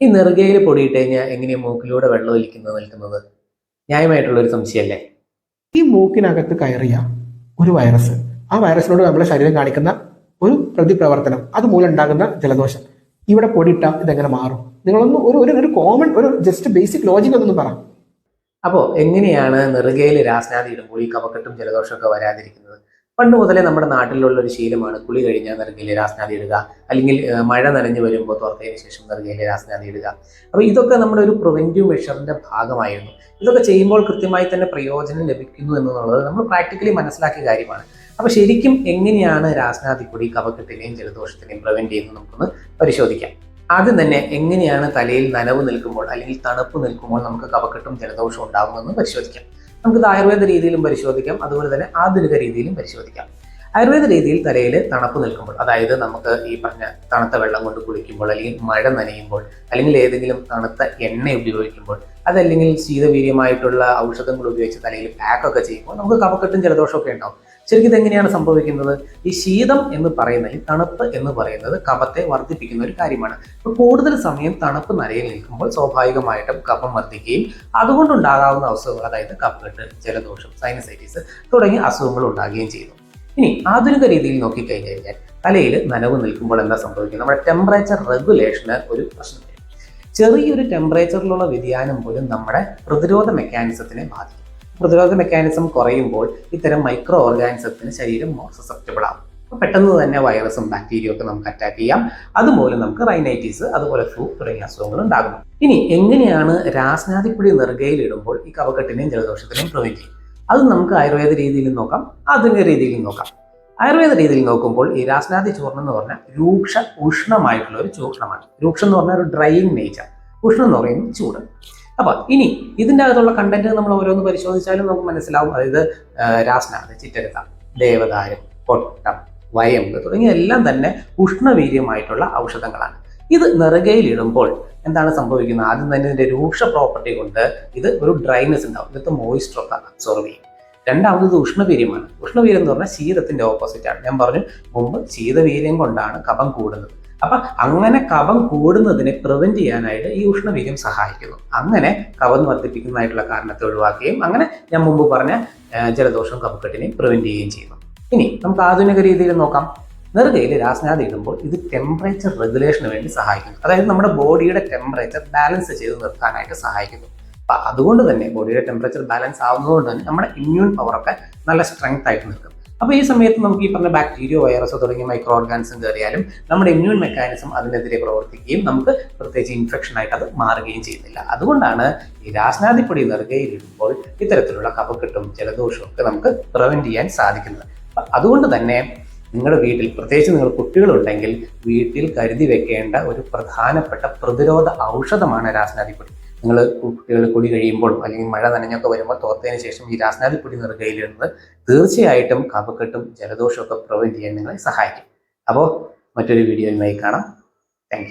ഈ നെറുകയിൽ പൊടിയിട്ട് കഴിഞ്ഞാൽ എങ്ങനെയാണ് മൂക്കിലൂടെ വെള്ളം ഒലിക്കുന്നത് നിൽക്കുന്നത്? ന്യായമായിട്ടുള്ള ഒരു സംശയമല്ലേ? ഈ മൂക്കിനകത്ത് കയറിയ ഒരു വൈറസ് ആ വൈറസിനോട് നമ്മുടെ ശരീരം കാണിക്കുന്ന ഒരു പ്രതിപ്രവർത്തനം അതുമൂലം ഉണ്ടാകുന്ന ജലദോഷം. ഇവിടെ പൊടിയിട്ട ഇതെങ്ങനെ മാറും? നിങ്ങളൊന്ന് ഒരു ഒരു കോമൺ ഒരു ജസ്റ്റ് ബേസിക് ലോജിക് ഒന്നും പറ. അപ്പോ എങ്ങനെയാണ് നെറുകയിൽ രാസനാദി ഇടുമ്പോൾ ഈ കഫക്കെട്ടും ജലദോഷമൊക്കെ വരാതിരിക്കുന്നത്? പണ്ട് മുതലേ നമ്മുടെ നാട്ടിലുള്ള ഒരു ശീലമാണ് കുളി കഴിഞ്ഞാൽ നെറുകയിൽ രാസനാഥി ഇടുക. അല്ലെങ്കിൽ മഴ നനഞ്ഞു വരുമ്പോൾ തുറത്തതിന് ശേഷം നെറുകയിൽ രാസനാഥി ഇടുക. അപ്പോൾ ഇതൊക്കെ നമ്മുടെ ഒരു പ്രിവെന്റീവ് മെഷറിന്റെ ഭാഗമായിരുന്നു. ഇതൊക്കെ ചെയ്യുമ്പോൾ കൃത്യമായി തന്നെ പ്രയോജനം ലഭിക്കുന്നു എന്നുള്ളത് നമ്മൾ പ്രാക്ടിക്കലി മനസ്സിലാക്കിയ കാര്യമാണ്. അപ്പോൾ ശരിക്കും എങ്ങനെയാണ് രാസനാദിപ്പൊടി കഫക്കെട്ടിനെയും ജലദോഷത്തിനെയും പ്രിവെന്റ് ചെയ്യുന്നത് നമുക്കൊന്ന് പരിശോധിക്കാം. ആദ്യം തന്നെ എങ്ങനെയാണ് തലയിൽ നനവ് നിൽക്കുമ്പോൾ അല്ലെങ്കിൽ തണുപ്പ് നിൽക്കുമ്പോൾ നമുക്ക് കഫക്കെട്ടും ജലദോഷവും ഉണ്ടാകുമെന്ന് പരിശോധിക്കാം. നമുക്കിത് ആയുർവേദ രീതിയിലും പരിശോധിക്കാം. അതുപോലെ തന്നെ ആധുനിക രീതിയിലും പരിശോധിക്കാം. ആയുർവേദ രീതിയിൽ തലയിൽ തണുപ്പ് നിൽക്കുമ്പോൾ അതായത് നമുക്ക് ഈ പറഞ്ഞ തണുത്ത വെള്ളം കൊണ്ട് കുളിക്കുമ്പോൾ അല്ലെങ്കിൽ മഴ നനയുമ്പോൾ അല്ലെങ്കിൽ ഏതെങ്കിലും തണുത്ത എണ്ണ ഉപയോഗിക്കുമ്പോൾ അതല്ലെങ്കിൽ ശീതവീര്യമായിട്ടുള്ള ഔഷധങ്ങൾ ഉപയോഗിച്ച് തലയിൽ പാക്കൊക്കെ ചെയ്യുമ്പോൾ നമുക്ക് കഫക്കെട്ടും ജലദോഷമൊക്കെ ഉണ്ടാവും. ശരിക്കും ഇതെങ്ങനെയാണ് സംഭവിക്കുന്നത്? ഈ ശീതം എന്ന് പറയുന്നത് ഈ തണുപ്പ് എന്ന് പറയുന്നത് കഫത്തെ വർദ്ധിപ്പിക്കുന്ന ഒരു കാര്യമാണ്. ഇപ്പൊ കൂടുതൽ സമയം തണുപ്പ് നിലയിൽ നിൽക്കുമ്പോൾ സ്വാഭാവികമായിട്ടും കഫം വർദ്ധിക്കുകയും അതുകൊണ്ടുണ്ടാകാവുന്ന അസുഖങ്ങൾ അതായത് കഫക്കെട്ട് ജലദോഷം സൈനസൈറ്റിസ് തുടങ്ങിയ അസുഖങ്ങൾ ഉണ്ടാകുകയും ചെയ്യുന്നു. ഇനി ആധുനിക രീതിയിൽ നോക്കിക്കഴിഞ്ഞു കഴിഞ്ഞാൽ തലയിൽ നനവ് നിൽക്കുമ്പോൾ എന്താ സംഭവിക്കുന്നത്? നമ്മുടെ ടെമ്പറേച്ചർ റെഗുലേഷന് ഒരു പ്രശ്നം ചെറിയൊരു ടെമ്പറേച്ചറിലുള്ള വ്യതിയാനം പോലും നമ്മുടെ പ്രതിരോധ മെക്കാനിസത്തിനെ ബാധിക്കും. പ്രതിരോധ മെക്കാനിസം കുറയുമ്പോൾ ഇത്തരം മൈക്രോ ഓർഗാനിസത്തിന് ശരീരം മോർ സസെപ്റ്റബിൾ ആവും. അപ്പോൾ പെട്ടെന്ന് തന്നെ വൈറസും ബാക്ടീരിയ ഒക്കെ നമുക്ക് അറ്റാക്ക് ചെയ്യാം. അതുമൂലം നമുക്ക് റൈനൈറ്റിസ് അതുപോലെ ഫ്ലൂ തുടങ്ങിയ അസുഖങ്ങൾ ഉണ്ടാകുന്നു. ഇനി എങ്ങനെയാണ് രാസനാദിപ്പൊടി നെറുകയിലിടുമ്പോൾ ഈ കവക്കെട്ടിനെയും ജലദോഷത്തിനെയും ചെയ്യും അത് നമുക്ക് ആയുർവേദ രീതിയിൽ നോക്കാം ആധുനിക രീതിയിൽ നോക്കാം. ആയുർവേദ രീതിയിൽ നോക്കുമ്പോൾ ഈ രാസനാദി ചൂർണം എന്ന് പറഞ്ഞാൽ രൂക്ഷ ഉഷ്ണമായിട്ടുള്ള ഒരു ചൂർണമാണ്. രൂക്ഷം എന്ന് പറഞ്ഞാൽ ഒരു ഡ്രൈയിങ് നേച്ചർ ഉഷ്ണം എന്ന് പറയുന്നത് ചൂട്. അപ്പൊ ഇനി ഇതിന്റെ അകത്തുള്ള കണ്ടന്റ് നമ്മൾ ഓരോന്ന് പരിശോധിച്ചാലും നമുക്ക് മനസ്സിലാവും. അതായത് രാസന രാസനാദ് ചിറ്റരത്ത ദേവദാരം പൊട്ടം വയമ്പ് തുടങ്ങിയ എല്ലാം തന്നെ ഉഷ്ണവീര്യമായിട്ടുള്ള ഔഷധങ്ങളാണ്. ഇത് നിറകയിലിടുമ്പോൾ എന്താണ് സംഭവിക്കുന്നത്? ആദ്യം തന്നെ ഇതിന്റെ രൂക്ഷ പ്രോപ്പർട്ടി കൊണ്ട് ഇത് ഒരു ഡ്രൈനസ് ഉണ്ടാവും. ഇതൊക്കെ മോയിസ്റ്റർ ഒക്കെ അബ്സോർവ് ചെയ്യും. രണ്ടാമത് ഉഷ്ണവീര്യമാണ്. ഉഷ്ണവീര്യം എന്ന് പറഞ്ഞാൽ ശീതത്തിന്റെ ഓപ്പോസിറ്റ് ആണ്. ഞാൻ പറഞ്ഞു മുമ്പ് ശീതവീര്യം കൊണ്ടാണ് കഫം കൂടുന്നത്. അപ്പൊ അങ്ങനെ കവം കൂടുന്നതിനെ പ്രിവെന്റ് ചെയ്യാനായിട്ട് ഈ ഉഷ്ണവീര്യം സഹായിക്കുന്നു. അങ്ങനെ കവം വർദ്ധിപ്പിക്കുന്നതായിട്ടുള്ള കാരണത്തെ ഒഴിവാക്കുകയും അങ്ങനെ ഞാൻ മുമ്പ് പറഞ്ഞ ജലദോഷം ജലദോഷവും കഫക്കെട്ടിനെയും പ്രിവെന്റ് ചെയ്യുകയും ചെയ്യുന്നു. ഇനി നമുക്ക് ആധുനിക രീതിയിൽ നോക്കാം. നെറുകയിൽ രാസനാഥ ഇടുമ്പോൾ ഇത് ടെമ്പറേച്ചർ റെഗുലേഷന് വേണ്ടി സഹായിക്കുന്നു. അതായത് നമ്മുടെ ബോഡിയുടെ ടെമ്പറേച്ചർ ബാലൻസ് ചെയ്ത് നിർത്താനായിട്ട് സഹായിക്കുന്നു. അപ്പൊ അതുകൊണ്ട് തന്നെ ബോഡിയുടെ ടെമ്പറേച്ചർ ബാലൻസ് ആവുന്നതുകൊണ്ട് തന്നെ നമ്മുടെ ഇമ്മ്യൂൺ പവറൊക്കെ നല്ല സ്ട്രെങ്ത് ആയിട്ട് നിൽക്കും. അപ്പോൾ ഈ സമയത്ത് നമുക്ക് ഈ പറഞ്ഞ ബാക്ടീരിയോ വൈറസോ തുടങ്ങിയ മൈക്രോ ഓർഗാനിസം കയറിയാലും നമ്മുടെ ഇമ്മ്യൂൺ മെക്കാനിസം അതിനെതിരെ പ്രവർത്തിക്കുകയും നമുക്ക് പ്രത്യേകിച്ച് ഇൻഫെക്ഷൻ ആയിട്ട് അത് മാറുകയും ചെയ്യുന്നില്ല. അതുകൊണ്ടാണ് ഈ രാസനാദിപ്പൊടി നിറുകയിലിടുമ്പോൾ ഇത്തരത്തിലുള്ള കഫക്കെട്ടും ജലദോഷവും ഒക്കെ നമുക്ക് പ്രിവെന്റ് ചെയ്യാൻ സാധിക്കുന്നത്. അതുകൊണ്ട് തന്നെ നിങ്ങളുടെ വീട്ടിൽ പ്രത്യേകിച്ച് നിങ്ങൾ കുട്ടികളുണ്ടെങ്കിൽ വീട്ടിൽ കരുതി വെക്കേണ്ട ഒരു പ്രധാനപ്പെട്ട പ്രതിരോധ ഔഷധമാണ് രാസനാദിപ്പൊടി നിങ്ങൾ കുട്ടികൾ കുടി കഴിയുമ്പോൾ അല്ലെങ്കിൽ മഴ നനഞ്ഞൊക്കെ വരുമ്പോൾ തോർത്തതിന് ശേഷം ഈ രാസനാദിപ്പൊടി നെറുകയിലിടുന്നത് തീർച്ചയായിട്ടും കഫക്കെട്ടും ജലദോഷവും ഒക്കെ പ്രിവെന്റ് ചെയ്യാൻ നിങ്ങളെ സഹായിക്കും. അപ്പോൾ മറ്റൊരു വീഡിയോയുമായി കാണാം. താങ്ക്